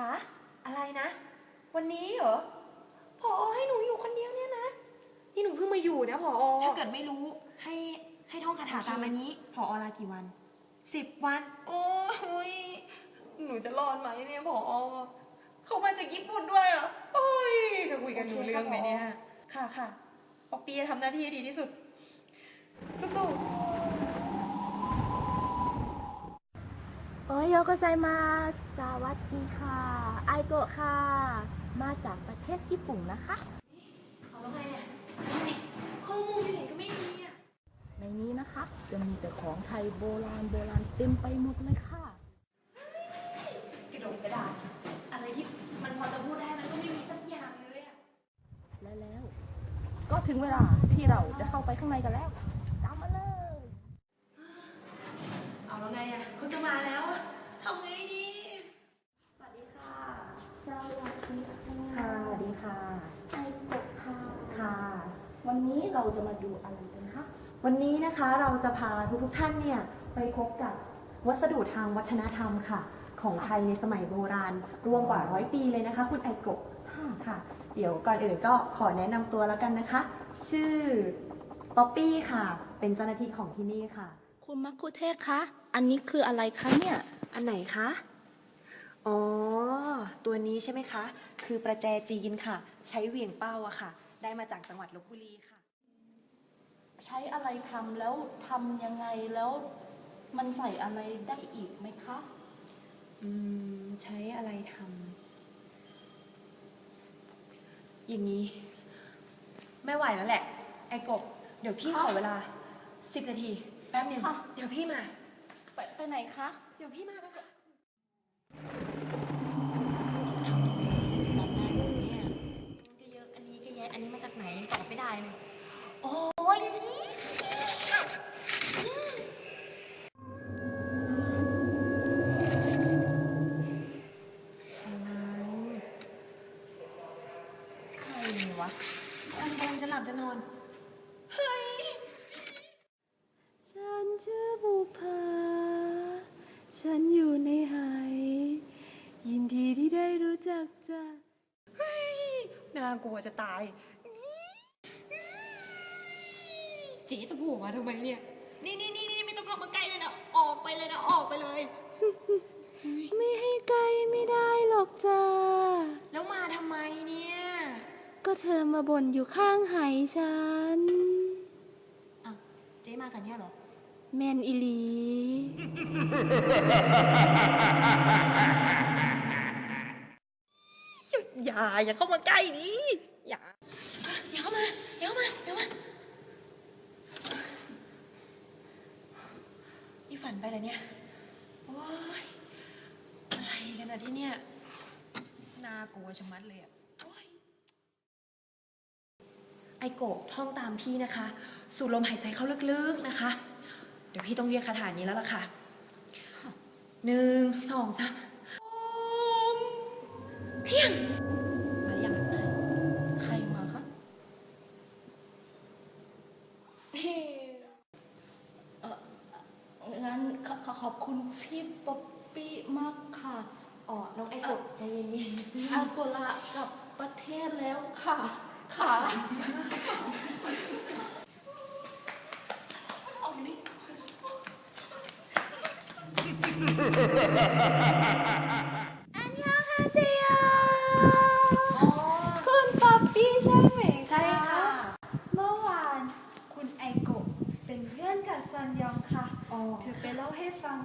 คะอะไรนะ วันนี้เหรอพอให้หนูอยู่คนเดียวเนี่ยนะ นี่หนูเพิ่งมาอยู่นะพอถ้าเกิดไม่รู้ให้ให้ท่องคาถาโอเคตามอันนี้พอลากี่วันสิบวัน โอ้ยหนูจะรอดไหมเนี่ยพอเขามาจากญี่ปุ่นด้วยอะโอ้ยจะคุยกันรู้เรื่องไหมเนี่ยค่ะค่ะป๊อปปี้จะทำหน้าที่ให้ดีที่สุดสู้ๆ โอ้ยโยโกไซมาสวัสดีค่ะ ไอโกะค่ะ มาจากประเทศญี่ปุ่นนะคะเอาแล้วไงเนี่ยข้อมูลที่ไหนก็ไม่มีอะ ในนี้นะคะ จะมีแต่ของไทยโบราณโบราณเต็มไปหมดเลยค่ะ กระดงกระดาษ อะไรที่มันพอจะพูดได้มันก็ไม่มีสักอย่างเลยอะ และแล้ว ก็ถึงเวลาที่เราจะเข้าไปข้างในกันแล้ว ตามมาเลย เอาแล้วไงอะเขาจะมาแล้วอะทำไงดี สวัสดีค่ะ สวัสดีค่ะ สวัสดีค่ะ ไอโกะค่ะ ค่ะ วันนี้ เราจะมาดูอะไรกันคะ วันนี้นะคะเราจะพาทุกๆท่านเนี่ยไปพบกับวัสดุทางวัฒนธรรมค่ะ ของไทยในสมัยโบราณ รวมกว่าร้อยปีเลยนะคะ คุณไอโกะค่ะค่ะ เดี๋ยวก่อนอื่นก็ขอแนะนำตัวแล้วกันนะคะ ชื่อป๊อปปี้ค่ะ เป็นเจ้าหน้าที่ของที่นี่ค่ะ คุณมักคุเทศคะ อันนี้คืออะไรคะเนี่ย อันไหนคะ อ๋อ ตัวนี้ใช่ไหมคะ คือประแจจีนค่ะ ใช้เหวี่ยงเป้าอะค่ะ ได้มาจากจังหวัดลบบุรีค่ะ ใช้อะไรทำแล้วทำยังไงแล้วมันใส่อะไรได้อีกไหมคะ อืม ใช้อะไรทำอย่างนี้ ไม่ไหวแล้วแหละ ไอ้กบ เดี๋ยวพี่ขอเวลาสิบนาที แป๊บหนึงค่ะเดี๋ยวพี่มา ไปไปไหนคะ เดี๋ยวพี่มาแล้วก็ทำยังไงจะตอบได้ไหมเนี่ยก็เยอะ อันนี้ก็แยะ อันนี้มาจากไหนยังตอบไม่ได้เลย โอ้ยใคร วะคนกำลังจะหลับจะนอน เฮ้ย ฉันชื่อบุภา ฉันอยู่ในหายยินดีที่ได้รู้จักจ้ะน่ากลัวจะตาย เจ๊จะโผล่มาทำไมเนี่ย นี่นี่นี่นี่ไม่ต้องเข้ามาใกล้เลยนะ ออกไปเลยนะ ออกไปเลย ไม่ให้ใกล้ไม่ได้หรอกจ้า แล้วมาทำไมเนี่ย ก็เธอมาบ่นอยู่ข้างหายฉัน อะ เจ๊มากันเนี่ยเหรอ แมนอิลีอย่าอย่าเข้ามาใกล้ดิอย่าเดี๋ยวเข้ามา เดี๋ยวเข้ามา เดี๋ยวมา นี่ฝันไปเลยเนี่ย โอ้ยอะไรกันอะที่เนี่ย น่ากลัวชะมัดเลยอะโอ้ยไอโกะท่องตามพี่นะคะ สูดลมหายใจเข้าลึกๆนะคะ เดี๋ยวพี่ต้องเรียกคาถานี้แล้วล่ะค่ะ หนึ่งสองสามโอมเพียงมาหรือยังอะ ใครมาคะ เอองั้น ขอขอขอบคุณพี่ป๊อปปี้มากค่ะอ๋อน้องไอโกะใจเย็นอาโกละกลับประเทศแล้วค่ะ ค่ะๆออกนี่คุณป๊อปปี้ใช่ไหมใช่ค่ะ เมื่อวาน คุณไอโกะเป็นเพื่อนกับซันยอง ค่ะอ๋อเธอไปเล่าให้ฟัง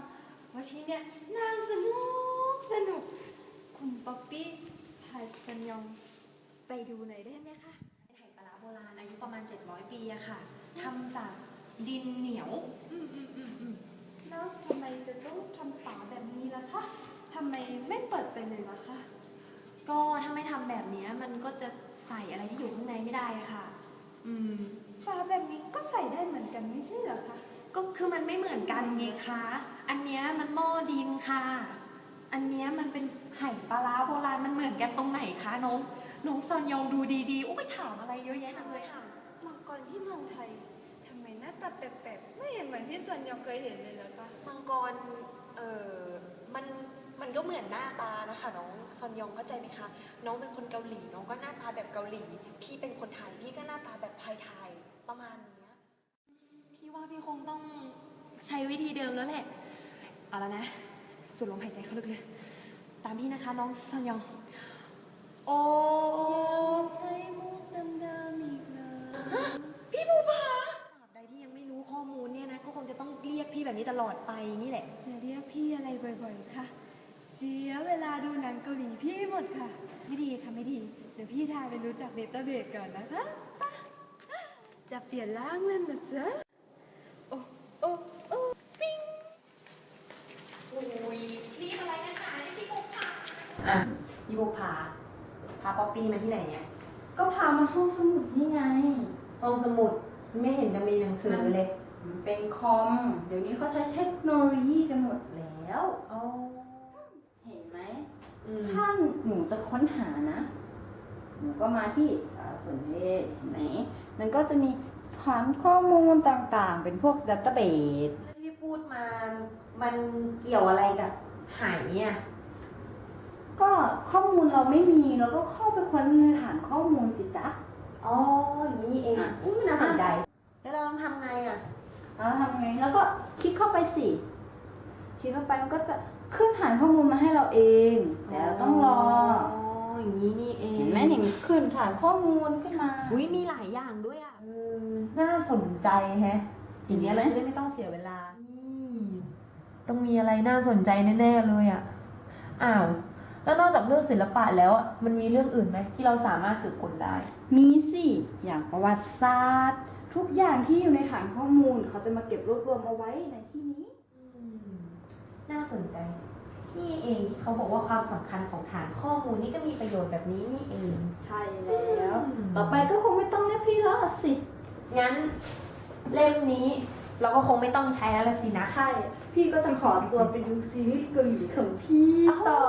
ว่าที่เนี่ยนางสนุกสนุก คุณป๊อปปี้พาซันยองไปดูหน่อยได้ไหมคะเป็นไหปลาร้าโบราณอายุประมาณ 700 ปีอะค่ะทำจากดินเหนียวอืมอืมอืมอืมแล้วทำไมจะต้องทำฝาแบบนี้ล่ะคะทำไมไม่เปิดไปเลยล่ะคะก็ถ้าไม่ทำแบบเนี้ยมันก็จะใส่อะไรที่อยู่ข้างในไม่ได้อะค่ะ อืมฝาแบบนี้ก็ใส่ได้เหมือนกันไม่ใช่เหรอคะ ก็คือมันไม่เหมือนกันไงคะ อันเนี้ยมันหม้อดินค่ะ อันเนี้ยมันเป็นไหปลาร้าโบราณมันเหมือนกันตรงไหนคะน้องน้องซอนยองดูดีๆอุ้ยถามอะไรเยอะแยะจังเลยค่ะมังกรที่เมืองไทยทำไมหน้าตาแปลกๆไม่เห็นเหมือนที่ซันยองเคยเห็นเลยเหรอคะมังกรเอ่อมันมันก็เหมือนหน้าตานะคะน้องซอนยองเข้าใจไหมคะน้องเป็นคนเกาหลีน้องก็หน้าตาแบบเกาหลี พี่เป็นคนไทยพี่ก็หน้าตาแบบไทยๆประมาณเนี้ยพี่ ว่าพี่คงต้องใช้วิธีเดิมแล้วแหละ เอาแล้วนะ สูดลมหายใจเข้าลึกเลยตามพี่นะคะน้องซอนยอง โอ้ใช้มุกเดิมๆอีกเลยพี่ภูผาตราบใดที่ยังไม่รู้ข้อมูลเนี่ยนะ ก็คงจะต้องเรียกพี่แบบนี้ตลอดไปนี่แหละ จะเรียกพี่อะไรบ่อยๆคะเสียเวลาดูหนังเกาหลีพี่หมดค่ะ ไม่ดีค่ะไม่ดี เดี๋ยวพี่ทายไปรู้จักเดต้าเบสก่อนนะคะไปจะเปลี่ยนร่างแล้วนะจ๊ะโอ้โอ้โอ้ปิ้งโอ้ยรีบอะไรนะคะนี่พี่ภูผาอะพี่บุกพา พาป๊อปปี้มาที่ไหนเนี่ย ก็พามาห้องสมุดนี่ไง ห้องสมุดไม่เห็นจะมีหนังสือเลย มันเป็นคอม เดี๋ยวนี้เขาใช้เทคโนโลยีกันหมดแล้วอ๋อเห็นไหมอืมถ้าหนูจะค้นหานะ หนูก็มาที่สารสนเทศเห็นไหม มันก็จะมีฐานข้อมูลต่างๆ เป็นพวกดัตเตอร์เบสที่พูดมา มันเกี่ยวอะไรกับหายเนี่ย ก็ข้อมูลเราไม่มีเราก็เข้าไปค้นในฐานข้อมูลสิจ๊ะ อ๋ออย่างนี้นี่เองอะอืมน่าสนใจ แล้วเราต้องทำไงอะ แล้วทำไงแล้วก็คลิกเข้าไปสิคลิกเข้าไปมันก็จะขึ้นฐานข้อมูลมาให้เราเอง แต่เราต้องรออ๋ออย่างนี้นี่เอง เห็นไหมเห็นขึ้นฐานข้อมูลขึ้นมา อุ้ยมีหลายอย่างด้วยอะเออน่า สนใจแฮะ อย่างเงี้ยเราจะได้ไม่ต้องเสียเวลา ต้องมีอะไรน่าสนใจแน่ๆเลยอะ อ้าว แล้วนอกจากเรื่องศิลปะแล้วอะมันมีเรื่องอื่นไหมที่เราสามารถสืบค้นได้ มีสิ อย่างประวัติศาสตร์ ทุกอย่างที่อยู่ในฐานข้อมูล เขาจะมาเก็บรวบรวมเอาไว้ในที่นี้ น่าสนใจ นี่เองที่เขาบอกว่าความสำคัญของฐานข้อมูลนี่ก็มีประโยชน์แบบนี้นี่เอง ใช่แล้วอืมต่อไปก็คงไม่ต้องเรียกพี่แล้วล่ะสิ งั้นเล่มนี้เราก็คงไม่ต้องใช้แล้วละสินะ ใช่ พี่ก็จะขอตัวไปดูซีรีส์เกาหลีของพี่ต่อ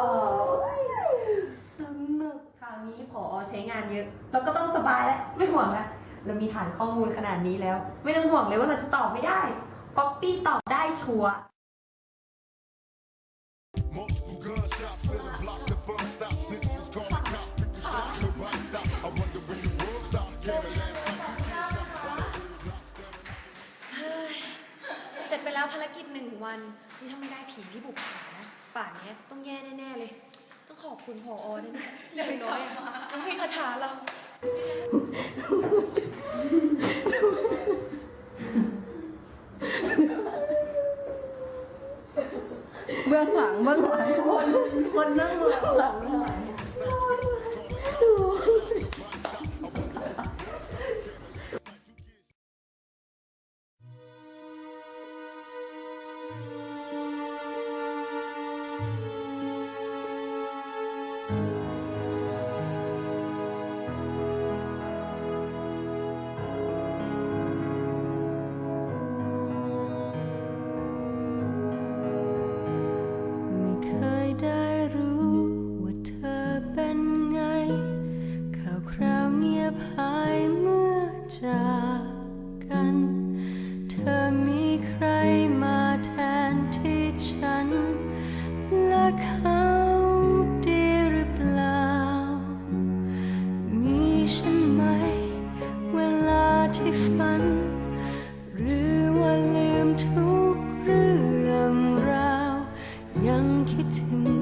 สนุกคราวนี้พอใช้งานเยอะ เราก็ต้องสบายแล้ว ไม่ห่วงแล้วเรามีฐานข้อมูลขนาดนี้แล้ว ไม่ต้องห่วงเลยว่าเราจะตอบไม่ได้ ป๊อปปี้ตอบได้ชัวร์ วันนี่ถ้าไม่ได้ผีพี่บุกผานะป่านเนี้ยต้องแย่แน่ๆเลย ต้องขอบคุณพออ้นะอย่างน้อยต้องให้คาถาเราเบื้องหลังเบื้องหลังคนคนนั่งเบื้องหลัง ว่